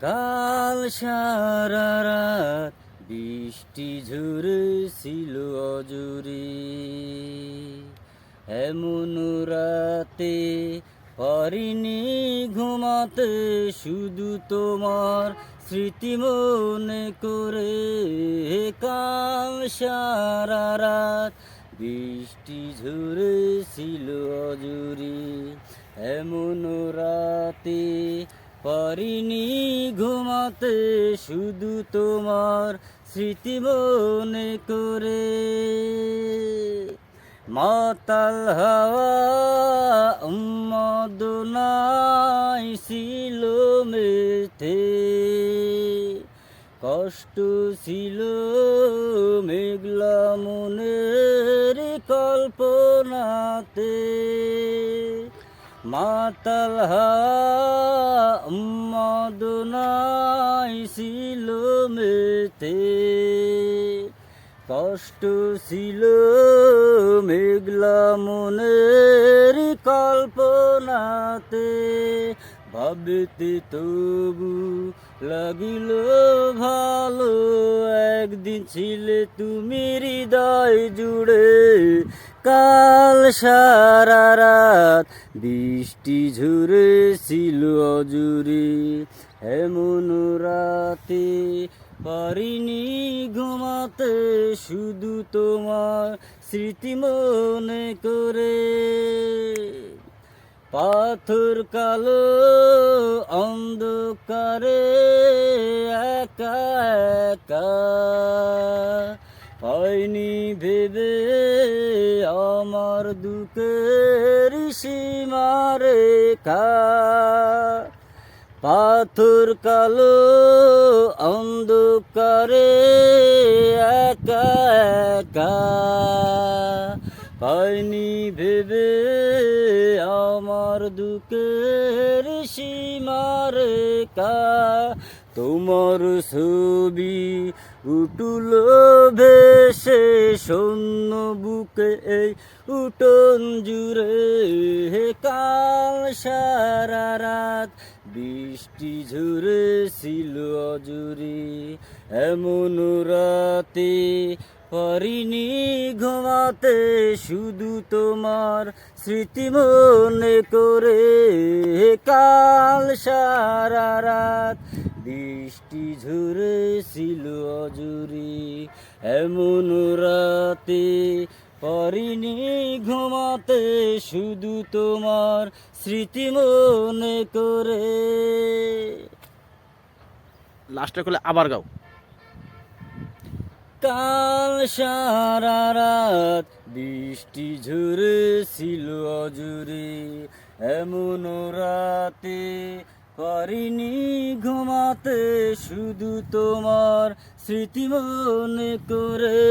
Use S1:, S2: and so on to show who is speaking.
S1: কাল সারা রাত বৃষ্টি ঝরেছিল অজুরি। এমন রাতে পারিনি ঘুমাতে শুধু তোমার স্মৃতি মনে করে। কাল সারা রাত বৃষ্টি ঝরেছিল অজুরি। এমন রাতে পারিনি ঘুমাতে শুধু তোমার স্মৃতি মনে করে। মাতাল হাওয়া উন্মদনাই ছিল মেথে কষ্ট ছিল মেঘলা মনের কল্পনাতে। মাতাল মদনাই ছিল মেতে। কষ্ট ছিল মেঘলা মনের কল্পনাতে। ভাবতে তবু লাগিল ভালো, একদিন ছিলে তুমি হৃদয় জুড়ে। কাল সারা রাত বৃষ্টি ঝরেছিল অজুরি। এমন রাতে পারিনি ঘুমাতে, শুধু তোমার স্মৃতি মনে করে। পাথর কালো অন্ধকারে একা একা। হয়নি ভেবে আমার দুঃখের সীমারেখা পাথর কালো অন্ধকারে একা একা। পাইনি ভেবে আমার দুঃখের সীমারেখা তোমার ছবি উঠল ভেসে, শূন্য বুকে এই উঠন জুড়ে। হে কাল সারা রাত বৃষ্টি ঝরেছিল অজুরি, এমন রাতে পারিনি ঘুমাতে শুধু তোমার স্মৃতি মনে করে। কাল সারা রাত বৃষ্টি ঝরেছিল অজুরি, এমন রাতে পারিনি ঘুমাতে শুধু তোমার স্মৃতি মনে করে।
S2: লাস্টে করলে আবার গাও।
S1: কাল সারা রাত বৃষ্টি ঝরেছিল অজুরে, এমন রাতে পারিনি ঘুমাতে শুধু তোমার স্মৃতি মনে করে।